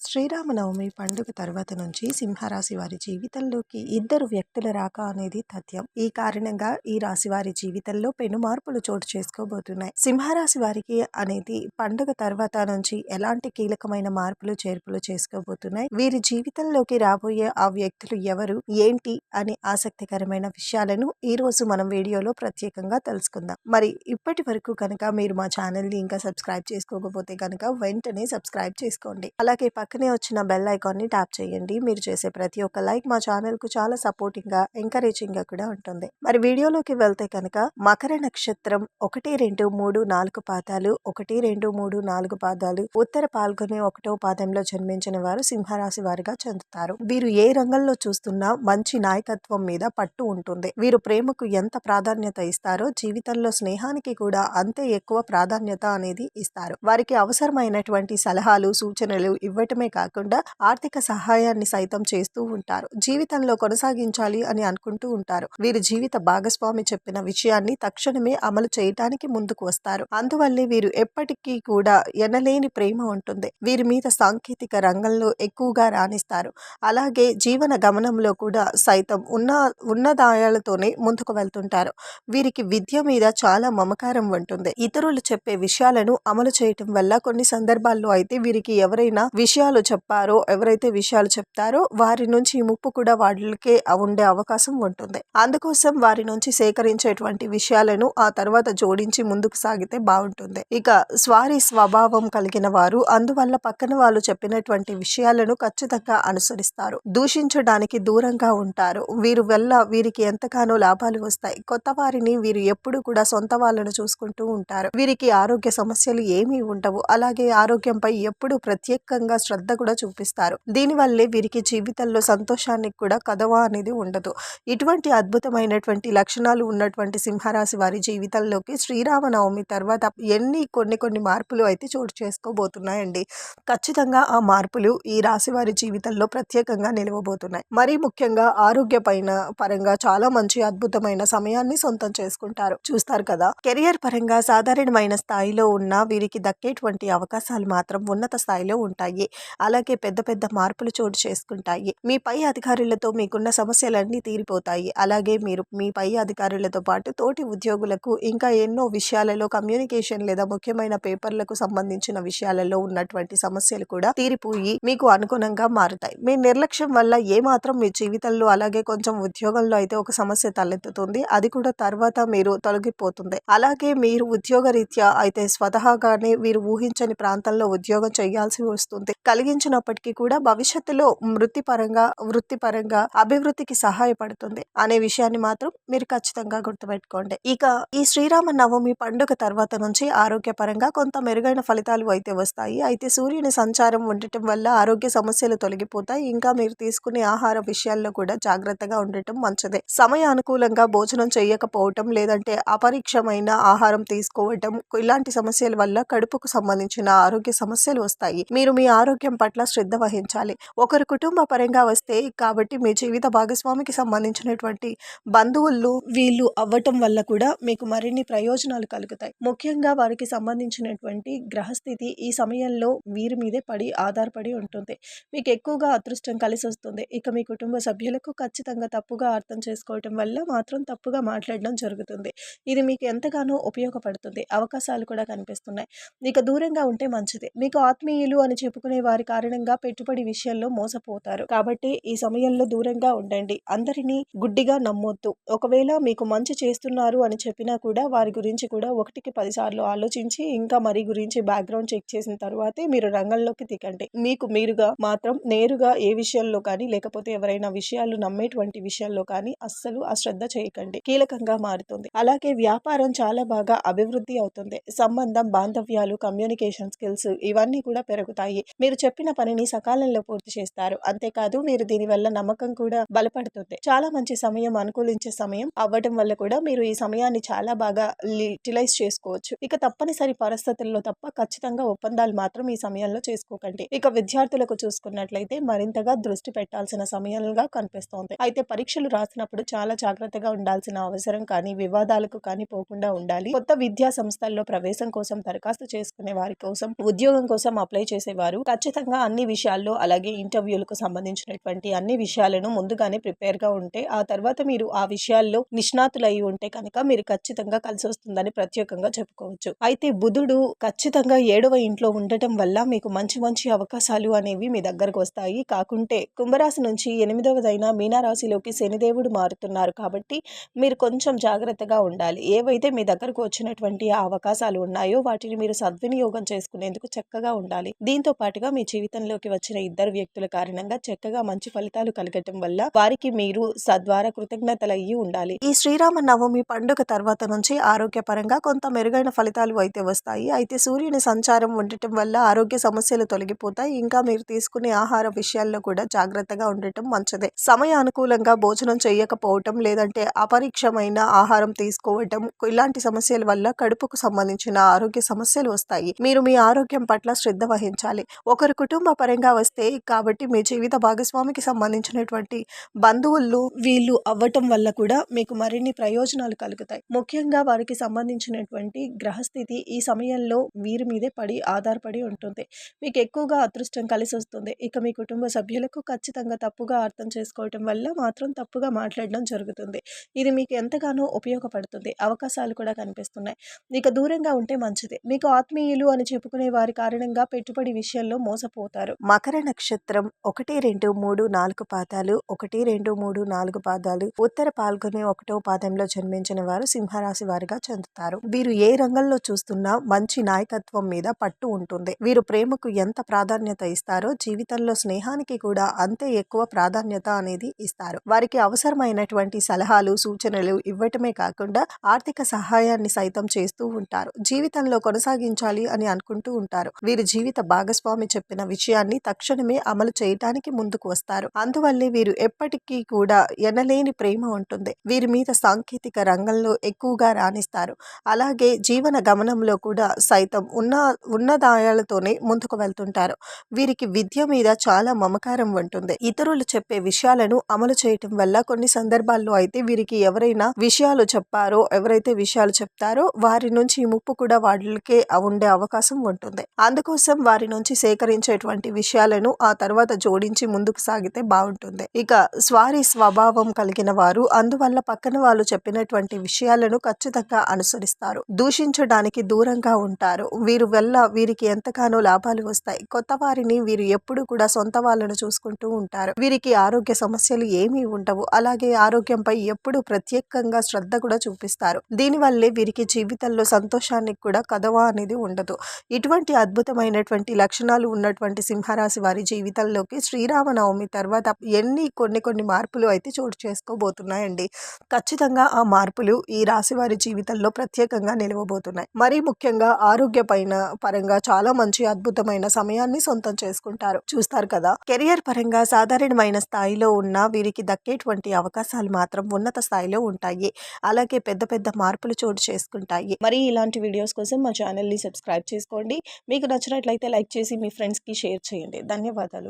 శ్రీరామనవమి పండుగ తర్వాత నుంచి సింహరాశి వారి జీవితంలోకి ఇద్దరు వ్యక్తుల రాక అనేది తథ్యం. ఈ కారణంగా ఈ రాశి వారి జీవితంలో పెను మార్పులు చోటు చేసుకోబోతున్నాయి. సింహరాశి వారికి అనేది పండుగ తర్వాత నుంచి ఎలాంటి కీలకమైన మార్పులు చేర్పులు చేసుకోబోతున్నాయి? వీరి జీవితంలోకి రాబోయే ఆ వ్యక్తులు ఎవరు? ఏంటి? అనే ఆసక్తికరమైన విషయాలను ఈ రోజు మనం వీడియోలో ప్రత్యేకంగా తెలుసుకుందాం. మరి ఇప్పటి వరకు కనుక మీరు మా ఛానల్ని ఇంకా సబ్స్క్రైబ్ చేసుకోకపోతే కనుక వెంటనే సబ్స్క్రైబ్ చేసుకోండి. అలాగే పక్కనే వచ్చిన బెల్ ఐకాన్ని ట్యాప్ చేయండి. మీరు చేసే ప్రతి ఒక్క లైక్ మా ఛానల్కు చాలా సపోర్టింగ్గా ఎంకరేజింగ్గా కూడా ఉంటుంది. మరి వీడియోలోకి వెళ్తే కనుక మకర నక్షత్రం ఒకటి రెండు మూడు నాలుగు పాదాలు ఒకటి రెండు మూడు నాలుగు పాదాలు ఉత్తర పాల్గొనే ఒకటో పాదంలో జన్మించిన వారు సింహరాశి వారిగా చెందుతారు. వీరు ఏ రంగంలో చూస్తున్నా మంచి నాయకత్వం మీద పట్టు ఉంటుంది. వీరు ప్రేమకు ఎంత ప్రాధాన్యత ఇస్తారో జీవితంలో స్నేహానికి కూడా అంతే ఎక్కువ ప్రాధాన్యత అనేది ఇస్తారు. వారికి అవసరమైనటువంటి సలహాలు సూచనలు ఇవ్వటం ఇవ్వటమే కాకుండా ఆర్థిక సహాయాన్ని సైతం చేస్తూ ఉంటారు. జీవితంలో కొనసాగించాలి అని అనుకుంటూ ఉంటారు. వీరి జీవిత భాగస్వామి చెప్పిన విషయాన్ని తక్షణమే అమలు చేయటానికి ముందుకు వస్తారు. అందువల్లే వీరు ఎప్పటికీ కూడా ఎనలేని ప్రేమ ఉంటుంది. వీరి మీద సాంకేతిక రంగంలో ఎక్కువగా రాణిస్తారు. అలాగే జీవన గమనంలో కూడా సైతం ఉన్న ఉన్నదాయాలతోనే ముందుకు వెళ్తుంటారు. వీరికి విద్య మీద చాలా మమకారం ఉంటుంది. ఇతరులు చెప్పే విషయాలను అమలు చేయటం వల్ల కొన్ని సందర్భాల్లో అయితే వీరికి ఎవరైనా విషయాలు చెప్పారో ఎవరైతే విషయాలు చెప్తారో వారి నుంచి ముప్పు కూడా వాళ్ళకే ఉండే అవకాశం ఉంటుంది. అందుకోసం వారి నుంచి సేకరించేటువంటి విషయాలను ఆ తర్వాత జోడించి ముందుకు సాగితే బాగుంటుంది. ఇక స్వారి స్వభావం కలిగిన వారు అందువల్ల పక్కన వాళ్ళు చెప్పినటువంటి విషయాలను ఖచ్చితంగా అనుసరిస్తారు. దూషించడానికి దూరంగా ఉంటారు. వీరు వల్ల వీరికి ఎంతగానో లాభాలు వస్తాయి. కొత్త వారిని వీరు ఎప్పుడు కూడా సొంత వాళ్ళను చూసుకుంటూ ఉంటారు. వీరికి ఆరోగ్య సమస్యలు ఏమీ ఉండవు. అలాగే ఆరోగ్యంపై ఎప్పుడు ప్రత్యేకంగా శ్రద్ధ శ్రద్ధ కూడా చూపిస్తారు. దీనివల్లే వీరికి జీవితంలో సంతోషానికి కూడా కదవ అనేది ఉండదు. ఇటువంటి అద్భుతమైనటువంటి లక్షణాలు ఉన్నటువంటి సింహరాశి వారి జీవితంలోకి శ్రీరామనవమి తర్వాత ఎన్ని కొన్ని కొన్ని మార్పులు అయితే చోటు చేసుకోబోతున్నాయండి. ఖచ్చితంగా ఆ మార్పులు ఈ రాశి వారి జీవితంలో ప్రత్యేకంగా నిలవబోతున్నాయి. మరీ ముఖ్యంగా ఆరోగ్య పైన పరంగా చాలా మంచి అద్భుతమైన సమయాన్ని సొంతం చేసుకుంటారు. చూస్తారు కదా కెరియర్ పరంగా సాధారణమైన స్థాయిలో ఉన్న వీరికి దక్కేటువంటి అవకాశాలు మాత్రం ఉన్నత స్థాయిలో ఉంటాయి. అలాగే పెద్ద పెద్ద మార్పులు చోటు చేసుకుంటాయి. మీ పై అధికారులతో మీకున్న సమస్యలన్నీ తీరిపోతాయి. అలాగే మీరు మీ పై అధికారులతో పాటు తోటి ఉద్యోగులకు ఇంకా ఎన్నో విషయాలలో కమ్యూనికేషన్ లేదా ముఖ్యమైన పేపర్లకు సంబంధించిన విషయాలలో ఉన్నటువంటి సమస్యలు కూడా తీరిపోయి మీకు అనుగుణంగా మారుతాయి. మీ నిర్లక్ష్యం వల్ల ఏ మాత్రం మీ జీవితంలో అలాగే కొంచెం ఉద్యోగంలో అయితే ఒక సమస్య తలెత్తుతుంది. అది కూడా తర్వాత మీరు తొలగిపోతుంది. అలాగే మీరు ఉద్యోగ రీత్యా అయితే స్వతహాగానే మీరు ఊహించని ప్రాంతంలో ఉద్యోగం చేయాల్సి వస్తుంది. కలిగించినప్పటికీ కూడా భవిష్యత్తులో వృత్తిపరంగా వృత్తిపరంగా అభివృద్ధికి సహాయపడుతుంది అనే విషయాన్ని మాత్రం మీరు ఖచ్చితంగా గుర్తుపెట్టుకోండి. ఇక ఈ శ్రీరామ నవమి పండుగ తర్వాత నుంచి ఆరోగ్యపరంగా కొంత మెరుగైన ఫలితాలు అయితే వస్తాయి. అయితే సూర్యుని సంచారం ఉండటం వల్ల ఆరోగ్య సమస్యలు తొలగిపోతాయి. ఇంకా మీరు తీసుకునే ఆహార విషయాల్లో కూడా జాగ్రత్తగా ఉండటం మంచిదే. సమయానుకూలంగా భోజనం చేయకపోవటం లేదంటే అపరీక్షమైన ఆహారం తీసుకోవటం ఇలాంటి సమస్యల వల్ల కడుపుకు సంబంధించిన ఆరోగ్య సమస్యలు వస్తాయి. మీరు మీ ఆరోగ్యం పట్ల శ్రద్ధ వహించాలి. ఒకరు కుటుంబ పరంగా వస్తే కాబట్టి మీ జీవిత భాగస్వామికి సంబంధించినటువంటి బంధువులు వీళ్ళు అవ్వటం వల్ల కూడా మీకు మరిన్ని ప్రయోజనాలు కలుగుతాయి. ముఖ్యంగా వారికి సంబంధించినటువంటి గ్రహస్థితి ఈ సమయంలో వీరి మీదే పడి ఆధారపడి ఉంటుంది. మీకు ఎక్కువగా అదృష్టం కలిసి వస్తుంది. ఇక మీ కుటుంబ సభ్యులకు ఖచ్చితంగా తప్పుగా అర్థం చేసుకోవటం వల్ల మాత్రం తప్పుగా మాట్లాడడం జరుగుతుంది. ఇది మీకు ఎంతగానో ఉపయోగపడుతుంది. అవకాశాలు కూడా కనిపిస్తున్నాయి. ఇక దూరంగా ఉంటే మంచిది. మీకు ఆత్మీయులు అని చెప్పుకునే వారి కారణంగా పెట్టుబడి విషయంలో మోసపోతారు. కాబట్టి ఈ సమయంలో దూరంగా ఉండండి. అందరినీ గుడ్డిగా నమ్మొద్దు. ఒకవేళ మీకు మంచి చేస్తున్నారు అని చెప్పినా కూడా వారి గురించి కూడా ఒకటికి పదిసార్లు ఆలోచించి ఇంకా మరి గురించి బ్యాక్గ్రౌండ్ చెక్ చేసిన తర్వాతే మీరు రంగంలోకి దిగండి. మీకు మీరుగా మాత్రం నేరుగా ఏ విషయంలో కానీ లేకపోతే ఎవరైనా విషయాలు నమ్మేటువంటి విషయాల్లో కానీ అస్సలు అశ్రద్ధ చేయకండి. కీలకంగా మారుతుంది. అలాగే వ్యాపారం చాలా బాగా అభివృద్ధి అవుతుంది. సంబంధం బాంధవ్యాలు కమ్యూనికేషన్ స్కిల్స్ ఇవన్నీ కూడా పెరుగుతాయి. మీరు చెప్పిన పనిని సకాలంలో పూర్తి చేస్తారు. అంతేకాదు మీరు దీనివల్ల నమ్మకం కూడా బలపడుతుంది. చాలా మంచి సమయం అనుకూలించే సమయం అవ్వడం వల్ల కూడా మీరు ఈ సమయాన్ని చాలా బాగా యూటిలైజ్ చేసుకోవచ్చు. ఇక తప్పనిసరి పరిస్థితుల్లో తప్ప ఖచ్చితంగా ఒప్పందాలు మాత్రం ఈ సమయంలో చేసుకోకండి. ఇక విద్యార్థులకు చూసుకున్నట్లయితే మరింతగా దృష్టి పెట్టాల్సిన సమయంగా కనిపిస్తోంది. అయితే పరీక్షలు రాసినప్పుడు చాలా జాగ్రత్తగా ఉండాల్సిన అవసరం కానీ వివాదాలకు కానీ పోకుండా ఉండాలి. కొత్త విద్యా సంస్థల్లో ప్రవేశం కోసం దరఖాస్తు చేసుకునే వారి కోసం ఉద్యోగం కోసం అప్లై చేసేవారు ఖచ్చితంగా ఖచ్చితంగా అన్ని విషయాల్లో అలాగే ఇంటర్వ్యూలకు సంబంధించినటువంటి అన్ని విషయాలను ముందుగానే ప్రిపేర్గా ఉంటే ఆ తర్వాత మీరు ఆ విషయాల్లో నిష్ణాతులై ఉంటే కనుక మీరు ఖచ్చితంగా కలిసి వస్తుందని ప్రత్యేకంగా చెప్పుకోవచ్చు. అయితే బుధుడు ఖచ్చితంగా ఏడవ ఇంట్లో ఉండటం వల్ల మీకు మంచి మంచి అవకాశాలు అనేవి మీ దగ్గరకు వస్తాయి. కాకుంటే కుంభరాశి నుంచి ఎనిమిదవదైన మీనారాశిలోకి శనిదేవుడు మారుతున్నారు కాబట్టి మీరు కొంచెం జాగ్రత్తగా ఉండాలి. ఏవైతే మీ దగ్గరకు వచ్చినటువంటి ఆ అవకాశాలు ఉన్నాయో వాటిని మీరు సద్వినియోగం చేసుకునేందుకు చక్కగా ఉండాలి. దీంతో పాటుగా మీ జీవితంలోకి వచ్చిన ఇద్దరు వ్యక్తుల కారణంగా చక్కగా మంచి ఫలితాలు కలగటం వల్ల వారికి మీరు సద్వారా కృతజ్ఞతలు అయ్యి ఉండాలి. ఈ శ్రీరామ నవమి పండుగ తర్వాత నుంచి ఆరోగ్యపరంగా కొంత మెరుగైన ఫలితాలు అయితే వస్తాయి. అయితే సూర్యుని సంచారం ఉండటం వల్ల ఆరోగ్య సమస్యలు తొలగిపోతాయి. ఇంకా మీరు తీసుకునే ఆహార విషయాల్లో కూడా జాగ్రత్తగా ఉండటం మంచిదే. సమయ అనుకూలంగా భోజనం చేయకపోవటం లేదంటే అపరీక్షమైన ఆహారం తీసుకోవటం ఇలాంటి సమస్యల వల్ల కడుపుకు సంబంధించిన ఆరోగ్య సమస్యలు వస్తాయి. మీరు మీ ఆరోగ్యం పట్ల శ్రద్ధ వహించాలి. ఒకరు కుటుంబ పరంగా వస్తే కాబట్టి మీ జీవిత భాగస్వామికి సంబంధించినటువంటి బంధువులు వీళ్ళు అవ్వటం వల్ల కూడా మీకు మరిన్ని ప్రయోజనాలు కలుగుతాయి. ముఖ్యంగా వారికి సంబంధించినటువంటి గ్రహస్థితి ఈ సమయంలో వీరి మీదే పడి ఆధారపడి ఉంటుంది. మీకు ఎక్కువగా అదృష్టం కలిసి వస్తుంది. ఇక మీ కుటుంబ సభ్యులకు ఖచ్చితంగా తప్పుగా అర్థం చేసుకోవటం వల్ల మాత్రం తప్పుగా మాట్లాడడం జరుగుతుంది. ఇది మీకు ఎంతగానో ఉపయోగపడుతుంది. అవకాశాలు కూడా కనిపిస్తున్నాయి. ఇక దూరంగా ఉంటే మంచిది. మీకు ఆత్మీయులు అని చెప్పుకునే వారి కారణంగా పెట్టుబడి విషయంలో మోసపోతారు. మకర నక్షత్రం ఒకటి రెండు మూడు నాలుగు పాదాలు ఒకటి రెండు మూడు నాలుగు పాదాలు ఉత్తర పాల్గొనే ఒకటో పాదంలో జన్మించిన వారు సింహరాశి వారిగా చెందుతారు. వీరు ఏ రంగంలో చూస్తున్నా మంచి నాయకత్వం మీద పట్టు ఉంటుంది. వీరు ప్రేమకు ఎంత ప్రాధాన్యత ఇస్తారో జీవితంలో స్నేహానికి కూడా అంతే ఎక్కువ ప్రాధాన్యత అనేది ఇస్తారు. వారికి అవసరమైనటువంటి సలహాలు సూచనలు ఇవ్వటమే కాకుండా ఆర్థిక సహాయాన్ని సైతం చేస్తూ ఉంటారు. జీవితంలో కొనసాగించాలి అని అనుకుంటూ ఉంటారు. వీరి జీవిత భాగస్వామి చెప్పిన విషయాన్ని తక్షణమే అమలు చేయటానికి ముందుకు వస్తారు. అందువల్లే వీరు ఎప్పటికీ కూడా ఎనలేని ప్రేమ ఉంటుంది. వీరి మీద సాంకేతిక రంగంలో ఎక్కువగా రాణిస్తారు. అలాగే జీవన గమనంలో కూడా సైతం ఉన్న ఉన్నదాయాలతోనే ముందుకు వెళ్తుంటారు. వీరికి విద్య మీద చాలా మమకారం ఉంటుంది. ఇతరులు చెప్పే విషయాలను అమలు చేయటం వల్ల కొన్ని సందర్భాల్లో అయితే వీరికి ఎవరైనా విషయాలు చెప్పారో ఎవరైతే విషయాలు చెప్తారో వారి నుంచి ముప్పు కూడా వాళ్ళకే ఉండే అవకాశం ఉంటుంది. అందుకోసం వారి నుంచి సేకరించేటువంటి విషయాలను ఆ తర్వాత జోడించి ముందుకు సాగితే బాగుంటుంది. ఇక స్వారీ స్వభావం కలిగిన వారు అందువల్ల పక్కన వాళ్ళు చెప్పినటువంటి విషయాలను ఖచ్చితంగా అనుసరిస్తారు. దూషించడానికి దూరంగా ఉంటారు. వీరు వల్ల వీరికి ఎంతగానో లాభాలు వస్తాయి. కొత్త వారిని వీరు ఎప్పుడు కూడా సొంత వాళ్ళను చూసుకుంటూ ఉంటారు. వీరికి ఆరోగ్య సమస్యలు ఏమీ ఉండవు. అలాగే ఆరోగ్యంపై ఎప్పుడు ప్రత్యేకంగా శ్రద్ధ కూడా చూపిస్తారు. దీనివల్లే వీరికి జీవితంలో సంతోషానికి కూడా కదవ అనేది ఉండదు. ఇటువంటి అద్భుతమైనటువంటి లక్షణాలు ఉన్నటువంటి సింహరాశి వారి జీవితంలోకి శ్రీరామనవమి తర్వాత ఎన్ని కొన్ని కొన్ని మార్పులు అయితే చోటు చేసుకోబోతున్నాయండి. ఖచ్చితంగా ఆ మార్పులు ఈ రాశి వారి జీవితంలో ప్రత్యేకంగా నిలవబోతున్నాయి. మరీ ముఖ్యంగా ఆరోగ్య పైన పరంగా చాలా మంచి అద్భుతమైన సమయాన్ని సొంతం చేసుకుంటారు. చూస్తారు కదా కెరియర్ పరంగా సాధారణమైన స్థాయిలో ఉన్న వీరికి దక్కేటువంటి అవకాశాలు మాత్రం ఉన్నత స్థాయిలో ఉంటాయి. అలాగే పెద్ద పెద్ద మార్పులు చోటు చేసుకుంటాయి. మరి ఇలాంటి వీడియోస్ కోసం మా ఛానల్ని సబ్స్క్రైబ్ చేసుకోండి. మీకు నచ్చినట్లయితే లైక్ చేసి మీ ఫ్రెండ్స్ ఫ్రెండ్స్కి షేర్ చేయండి. ధన్యవాదాలు.